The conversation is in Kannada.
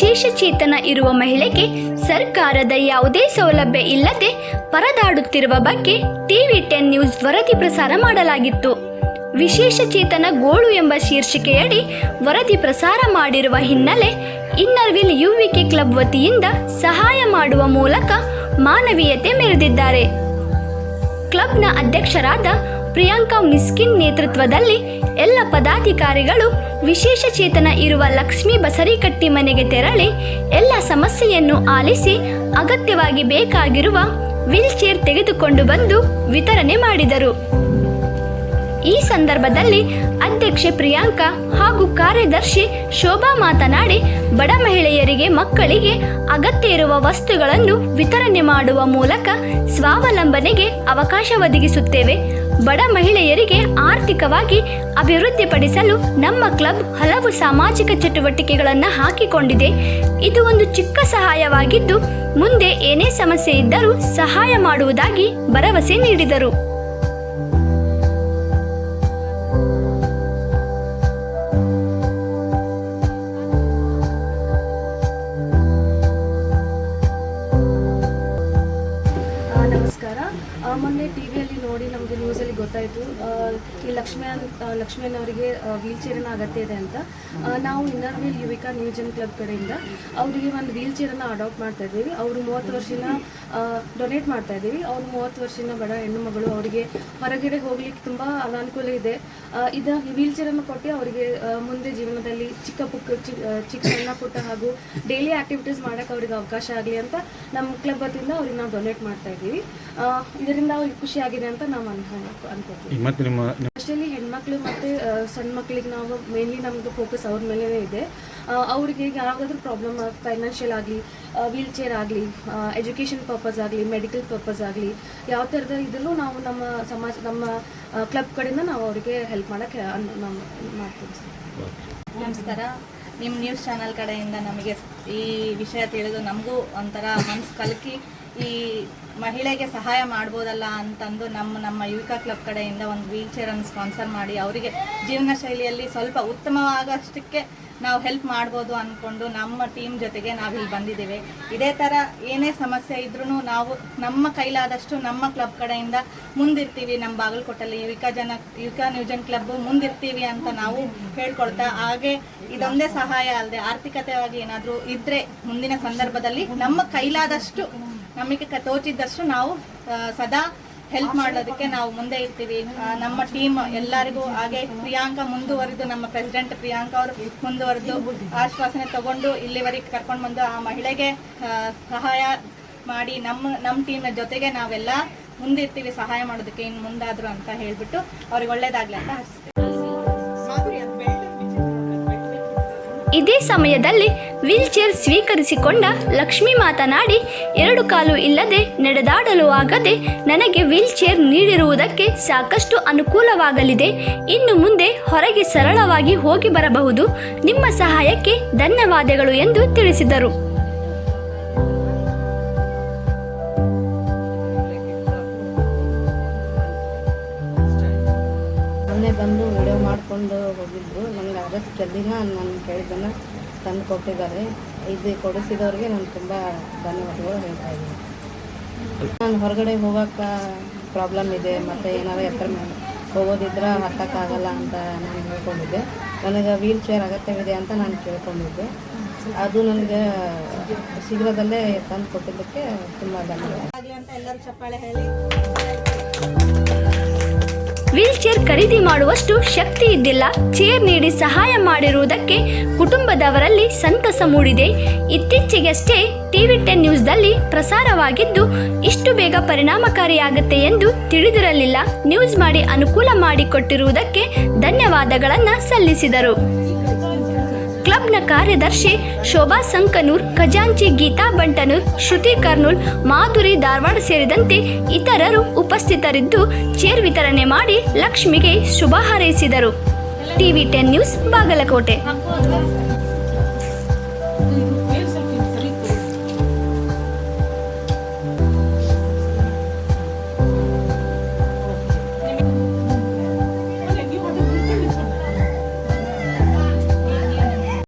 ವಿಶೇಷ ಚೇತನ ಇರುವ ಮಹಿಳೆಗೆ ಸರ್ಕಾರದ ಯಾವುದೇ ಸೌಲಭ್ಯ ಇಲ್ಲದೆ ಪರದಾಡುತ್ತಿರುವ ಬಗ್ಗೆ ಟಿವಿ ಟೆನ್ ನ್ಯೂಸ್ ವರದಿ ಪ್ರಸಾರ ಮಾಡಲಾಗಿತ್ತು. ವಿಶೇಷ ಚೇತನ ಗೋಳು ಎಂಬ ಶೀರ್ಷಿಕೆಯಡಿ ವರದಿ ಪ್ರಸಾರ ಮಾಡಿರುವ ಹಿನ್ನೆಲೆ ಇನ್ನರ್ವಿಲ್ ಯುವಿಕೆ ಕ್ಲಬ್ ವತಿಯಿಂದ ಸಹಾಯ ಮಾಡುವ ಮೂಲಕ ಮಾನವೀಯತೆ ಮೆರೆದಿದ್ದಾರೆ. ಕ್ಲಬ್ನ ಅಧ್ಯಕ್ಷರಾದ ಪ್ರಿಯಾಂಕಾ ಮಿಸ್ಕಿನ್ ನೇತೃತ್ವದಲ್ಲಿ ಎಲ್ಲ ಪದಾಧಿಕಾರಿಗಳು ವಿಶೇಷ ಚೇತನ ಇರುವ ಲಕ್ಷ್ಮೀ ಬಸರಿಕಟ್ಟಿ ಮನೆಗೆ ತೆರಳಿ ಎಲ್ಲ ಸಮಸ್ಯೆಯನ್ನು ಆಲಿಸಿ ಅಗತ್ಯವಾಗಿ ಬೇಕಾಗಿರುವ ವೀಲ್ ಚೇರ್ ತೆಗೆದುಕೊಂಡು ಬಂದು ವಿತರಣೆ ಮಾಡಿದರು. ಈ ಸಂದರ್ಭದಲ್ಲಿ ಅಧ್ಯಕ್ಷೆ ಪ್ರಿಯಾಂಕಾ ಹಾಗೂ ಕಾರ್ಯದರ್ಶಿ ಶೋಭಾ ಮಾತನಾಡಿ, ಬಡ ಮಹಿಳೆಯರಿಗೆ ಮಕ್ಕಳಿಗೆ ಅಗತ್ಯ ಇರುವ ವಸ್ತುಗಳನ್ನು ವಿತರಣೆ ಮಾಡುವ ಮೂಲಕ ಸ್ವಾವಲಂಬನೆಗೆ ಅವಕಾಶ ಒದಗಿಸುತ್ತೇವೆ. ಬಡ ಮಹಿಳೆಯರಿಗೆ ಆರ್ಥಿಕವಾಗಿ ಅಭಿವೃದ್ಧಿಪಡಿಸಲು ನಮ್ಮ ಕ್ಲಬ್ ಹಲವು ಸಾಮಾಜಿಕ ಚಟುವಟಿಕೆಗಳನ್ನು ಹಾಕಿಕೊಂಡಿದೆ. ಇದು ಒಂದು ಚಿಕ್ಕ ಸಹಾಯವಾಗಿದ್ದು, ಮುಂದೆ ಏನೇ ಸಮಸ್ಯೆ ಇದ್ದರೂ ಸಹಾಯ ಮಾಡುವುದಾಗಿ ಭರವಸೆ ನೀಡಿದರು. ನಮಗೆ ನ್ಯೂಸಲ್ಲಿ ಗೊತ್ತಾಯಿತು ಈ ಲಕ್ಷ್ಮಿ ಅಂತ ಲಕ್ಷ್ಮೀನವರಿಗೆ ವೀಲ್ ಚೇರಿನ ಅಗತ್ಯ ಇದೆ ಅಂತ. ನಾವು inner wheel Yuvika new gen club ಕಡೆಯಿಂದ ಅವರಿಗೆ ಒಂದು ವೀಲ್ ಚೇರನ್ನು ಅಡಾಪ್ಟ್ ಮಾಡ್ತಾ ಇದ್ದೀವಿ. ಅವರು ಮೂವತ್ತು ವರ್ಷನ ಡೊನೇಟ್ ಮಾಡ್ತಾ ಇದ್ದೀವಿ. ಅವರು ಮೂವತ್ತು ವರ್ಷನ ಬಡ ಹೆಣ್ಣು ಮಗಳು ಅವರಿಗೆ ಹೊರಗಡೆ ಹೋಗ್ಲಿಕ್ಕೆ ತುಂಬ ಅನಾನುಕೂಲ ಇದೆ. ಇದು ವೀಲ್ ಚೇರನ್ನು ಕೊಟ್ಟು ಅವರಿಗೆ ಮುಂದೆ ಜೀವನದಲ್ಲಿ ಚಿಕ್ಕ ಪುಕ್ಕ ಚಿಕ್ಕ ಸಣ್ಣ ಪುಟ್ಟ ಹಾಗೂ ಡೈಲಿ ಆಕ್ಟಿವಿಟೀಸ್ ಮಾಡೋಕ್ಕೆ ಅವ್ರಿಗೆ ಅವಕಾಶ ಆಗಲಿ ಅಂತ ನಮ್ಮ ಕ್ಲಬ್ ವತಿಯಿಂದ ಅವ್ರಿಗೆ ನಾವು ಡೊನೇಟ್ ಮಾಡ್ತಾ ಇದ್ದೀವಿ. ಇದರಿಂದ ಅವ್ರಿಗೆ ಖುಷಿಯಾಗಿದೆ ಅಂತ ನಾವು ಅನ್ಕೊ ಅನ್ಕೋತೀವಿ ಮತ್ತು ನಿಮ್ಮ ಅಷ್ಟರಲ್ಲಿ ಹೆಣ್ಮಕ್ಳು ಮತ್ತು ಸಣ್ಣ ಮಕ್ಕಳಿಗೆ ನಾವು ಮೇನ್ಲಿ ನಮ್ಮದು ಫೋಕಸ್ ಅವ್ರ ಮೇಲೇ ಇದೆ. ಅವ್ರಿಗೆ ಯಾವುದಾದ್ರೂ ಪ್ರಾಬ್ಲಮ್ ಫೈನಾನ್ಷಿಯಲ್ ಆಗಲಿ ವೀಲ್ ಚೇರ್ ಆಗಲಿ ಎಜುಕೇಷನ್ ಪರ್ಪಸ್ ಆಗಲಿ ಮೆಡಿಕಲ್ ಪರ್ಪಸ್ ಆಗಲಿ ಯಾವ ಥರದ ಇದನ್ನು ನಾವು ನಮ್ಮ ಸಮಾಜ ನಮ್ಮ ಕ್ಲಬ್ ಕಡೆಯಿಂದ ನಾವು ಅವರಿಗೆ ಹೆಲ್ಪ್ ಮಾಡೋಕ್ಕೆ ನಾವು ಮಾಡ್ತೀವಿ ಸರ್. ನಮಸ್ಕಾರ. ನಿಮ್ಮ ನ್ಯೂಸ್ ಚಾನಲ್ ಕಡೆಯಿಂದ ನಮಗೆ ಈ ವಿಷಯ ತಿಳಿದು ನಮಗೂ ಒಂಥರ ಮನಸ್ಸು ಕಲಕಿ ಈ ಮಹಿಳೆಗೆ ಸಹಾಯ ಮಾಡ್ಬೋದಲ್ಲ ಅಂತಂದು ನಮ್ಮ ನಮ್ಮ ಯುವಿಕಾ ಕ್ಲಬ್ ಕಡೆಯಿಂದ ಒಂದು ವೀಲ್ ಅನ್ನು ಸ್ಪಾನ್ಸರ್ ಮಾಡಿ ಅವರಿಗೆ ಜೀವನ ಶೈಲಿಯಲ್ಲಿ ಸ್ವಲ್ಪ ಉತ್ತಮವಾಗಷ್ಟಕ್ಕೆ ನಾವು ಹೆಲ್ಪ್ ಮಾಡ್ಬೋದು ಅಂದ್ಕೊಂಡು ನಮ್ಮ ಟೀಮ್ ಜೊತೆಗೆ ನಾವು ಇಲ್ಲಿ ಬಂದಿದ್ದೇವೆ. ಇದೇ ಥರ ಏನೇ ಸಮಸ್ಯೆ ಇದ್ರೂ ನಾವು ನಮ್ಮ ಕೈಲಾದಷ್ಟು ನಮ್ಮ ಕ್ಲಬ್ ಕಡೆಯಿಂದ ಮುಂದಿರ್ತೀವಿ. ನಮ್ಮ ಬಾಗಲಕೋಟಲ್ಲಿ ಯುವಿಕಾ ಜನ, ಯುವಿಕಾ ನ್ಯೂಜನ್ ಕ್ಲಬ್ ಮುಂದಿರ್ತೀವಿ ಅಂತ ನಾವು ಹೇಳ್ಕೊಳ್ತಾ, ಹಾಗೆ ಇದೊಂದೇ ಸಹಾಯ ಅಲ್ಲದೆ ಆರ್ಥಿಕತೆಯಾಗಿ ಏನಾದರೂ ಇದ್ರೆ ಮುಂದಿನ ಸಂದರ್ಭದಲ್ಲಿ ನಮ್ಮ ಕೈಲಾದಷ್ಟು ನಮಗೆ ತೋಚಿದ್ದಷ್ಟು ನಾವು ಸದಾ ಹೆಲ್ಪ್ ಮಾಡೋದಕ್ಕೆ ನಾವು ಮುಂದೆ ಇರ್ತೀವಿ. ನಮ್ಮ ಟೀಮ್ ಎಲ್ಲರಿಗೂ ಹಾಗೆ ಪ್ರಿಯಾಂಕಾ ಮುಂದುವರೆದು ನಮ್ಮ ಪ್ರೆಸಿಡೆಂಟ್ ಪ್ರಿಯಾಂಕಾ ಅವರು ಮುಂದುವರೆದು ಆಶ್ವಾಸನೆ ತಗೊಂಡು ಇಲ್ಲಿವರೆಗೆ ಕರ್ಕೊಂಡು ಬಂದು ಆ ಮಹಿಳೆಗೆ ಸಹಾಯ ಮಾಡಿ ನಮ್ಮ ನಮ್ಮ ಟೀಮ್ನ ಜೊತೆಗೆ ನಾವೆಲ್ಲ ಮುಂದಿರ್ತೀವಿ ಸಹಾಯ ಮಾಡೋದಕ್ಕೆ ಇನ್ನು ಮುಂದಾದ್ರು ಅಂತ ಹೇಳ್ಬಿಟ್ಟು ಅವ್ರಿಗೆ ಒಳ್ಳೇದಾಗ್ಲಿ ಅಂತ ಆಶಿಸ್ತೀವಿ ಇದೇ ಸಮಯದಲ್ಲಿ ವೀಲ್ಚೇರ್ ಸ್ವೀಕರಿಸಿಕೊಂಡ ಲಕ್ಷ್ಮಿ ಮಾತನಾಡಿ, ಎರಡು ಕಾಲು ಇಲ್ಲದೆ ನಡೆದಾಡಲು ಆಗದೆ ನನಗೆ ವೀಲ್ಚೇರ್ ನೀಡಿರುವುದಕ್ಕೆ ಸಾಕಷ್ಟು ಅನುಕೂಲವಾಗಲಿದೆ. ಇನ್ನು ಮುಂದೆ ಹೊರಗೆ ಸರಳವಾಗಿ ಹೋಗಿ ಬರಬಹುದು. ನಿಮ್ಮ ಸಹಾಯಕ್ಕೆ ಧನ್ಯವಾದಗಳು ಎಂದು ತಿಳಿಸಿದರು. ಮಾಡಿಕೊಂಡು ಹೋಗಿದ್ದು ನನಗೆ ಆದಷ್ಟು ಜಲ್ದಿನ ನಾನು ಕೇಳಿದ್ದನ್ನು ತಂದು ಕೊಟ್ಟಿದ್ದಾರೆ. ಇದು ಕೊಡಿಸಿದವ್ರಿಗೆ ನಾನು ತುಂಬ ಧನ್ಯವಾದಗಳು ಹೇಳ್ತಾ ಇದ್ದೀನಿ. ನಾನು ಹೊರಗಡೆ ಹೋಗೋಕ್ಕೆ ಪ್ರಾಬ್ಲಮ್ ಇದೆ. ಮತ್ತು ಏನಾದ್ರು ಎತ್ತರ ಮೇಲೆ ಹೋಗೋದಿದ್ರೆ ಹತ್ತಕ್ಕಾಗಲ್ಲ ಅಂತ ನಾನು ಹೇಳ್ಕೊಂಡಿದ್ದೆ. ನನಗೆ ವೀಲ್ ಚೇರ್ ಅಗತ್ಯವಿದೆ ಅಂತ ನಾನು ಕೇಳ್ಕೊಂಡಿದ್ದೆ. ಅದು ನನಗೆ ಶೀಘ್ರದಲ್ಲೇ ತಂದು ಕೊಟ್ಟಿದ್ದಕ್ಕೆ ತುಂಬ ಧನ್ಯವಾದ. ಚಪ್ಪಾಳೆ ಹೇಳಿ. ವೀಲ್ ಚೇರ್ ಖರೀದಿ ಮಾಡುವಷ್ಟು ಶಕ್ತಿ ಇದ್ದಿಲ್ಲ. ಚೇರ್ ನೀಡಿ ಸಹಾಯ ಮಾಡಿರುವುದಕ್ಕೆ ಕುಟುಂಬದವರಲ್ಲಿ ಸಂತಸ ಮೂಡಿದೆ. ಇತ್ತೀಚೆಗಷ್ಟೇ ಟಿವಿ ಟೆನ್ ನ್ಯೂಸ್ದಲ್ಲಿ ಪ್ರಸಾರವಾಗಿದ್ದು, ಇಷ್ಟು ಬೇಗ ಪರಿಣಾಮಕಾರಿಯಾಗುತ್ತೆ ಎಂದು ತಿಳಿದಿರಲಿಲ್ಲ. ನ್ಯೂಸ್ ಮಾಡಿ ಅನುಕೂಲ ಮಾಡಿಕೊಟ್ಟಿರುವುದಕ್ಕೆ ಧನ್ಯವಾದಗಳನ್ನು ಸಲ್ಲಿಸಿದರು. ಕ್ಲಬ್ನ ಕಾರ್ಯದರ್ಶಿ ಶೋಭಾ ಸಂಕನೂರ್, ಖಜಾಂಚಿ ಗೀತಾ ಬಂಟನೂರ್, ಶ್ರುತಿ ಕರ್ನೂಲ್, ಮಾಧುರಿ ಧಾರವಾಡ ಸೇರಿದಂತೆ ಇತರರು ಉಪಸ್ಥಿತರಿದ್ದು ಚೇರ್ ವಿತರಣೆ ಮಾಡಿ ಲಕ್ಷ್ಮಿಗೆ ಶುಭ ಹಾರೈಸಿದರು. TV ten news Bagalkot.